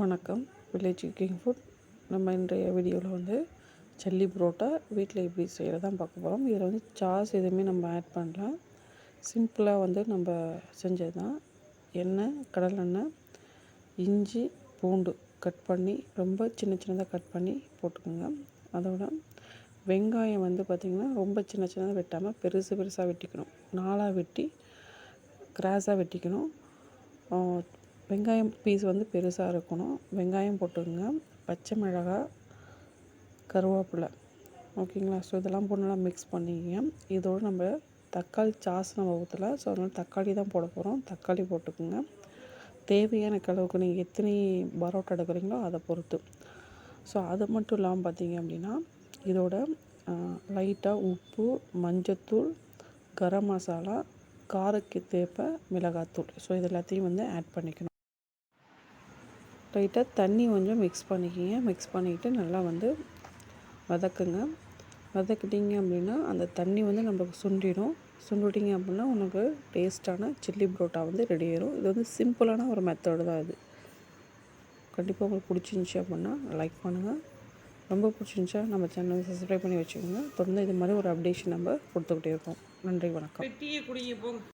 வணக்கம். Village cooking food நம்ம இன்றைய வீடியோவில் வந்து சல்லி புரோட்டா வீட்டில் எப்படி செய்கிறதான் பார்க்க போகிறோம் இதில் வந்து சாஸ் எதுவுமே நம்ம ஆட் பண்ணலாம். சிம்பிளாக வந்து நம்ம செஞ்சது தான் எண்ணெய் கடலெண்ணெய் இஞ்சி பூண்டு கட் பண்ணி ரொம்ப சின்ன சின்னதாக கட் பண்ணி போட்டுக்கோங்க. அதோட வெங்காயம் வந்து பார்த்திங்கன்னா ரொம்ப சின்ன சின்னதாக வெட்டாமல் பெருசு பெருசாக வெட்டிக்கணும். நாலாக வெட்டி கிராஸாக வெட்டிக்கணும். வெங்காயம் பீஸ் வந்து பெருசாக இருக்கணும். வெங்காயம் போட்டுக்கோங்க. பச்சை மிளகாய் கருவேப்பிலை. ஓகேங்களா? ஸோ இதெல்லாம் போட்டு நல்லா மிக்ஸ் பண்ணிக்கோங்க. இதோடு நம்ம தக்காளி சாஸ் நம்ம ஊற்றலை ஸோ அதனால் தக்காளி தான் போட போகிறோம் தக்காளி போட்டுக்கோங்க. தேவையான அளவுக்கு நீங்கள் எத்தனை பரோட்டா எடுக்கிறீங்களோ அதை பொறுத்து. ஸோ அது மட்டும் இல்லாமல் பார்த்தீங்க அப்படின்னா இதோட லைட்டாக உப்பு மஞ்சத்தூள் கரம் மசாலா காரக்கு தேப்ப மிளகாத்தூள். ஸோ இது எல்லாத்தையும் வந்து ஆட் பண்ணிக்கணும். லைட்டாக தண்ணி கொஞ்சம் மிக்ஸ் பண்ணிக்கிங்க. மிக்ஸ் பண்ணிக்கிட்டு நல்லா வந்து வதக்குங்க. வதக்கிட்டிங்க அப்படின்னா அந்த தண்ணி வந்து நம்மளுக்கு சுண்டிடும். சுண்டிட்டிங்க அப்படின்னா உனக்கு டேஸ்ட்டான சில்லி புரோட்டா வந்து ரெடி ஆயிடும் இது வந்து சிம்பிளான ஒரு மெத்தடு தான் இது. கண்டிப்பாக உங்களுக்கு பிடிச்சிருந்துச்சி அப்படின்னா லைக் பண்ணுங்கள் ரொம்ப பிடிச்சிருந்துச்சா நம்ம சேனலை சப்ஸ்கிரைப் பண்ணி வச்சுக்கோங்க. தொடர்ந்து இது மாதிரி ஒரு அப்டேஷன் நம்ம கொடுத்துக்கிட்டே இருக்கோம். நன்றி வணக்கம்.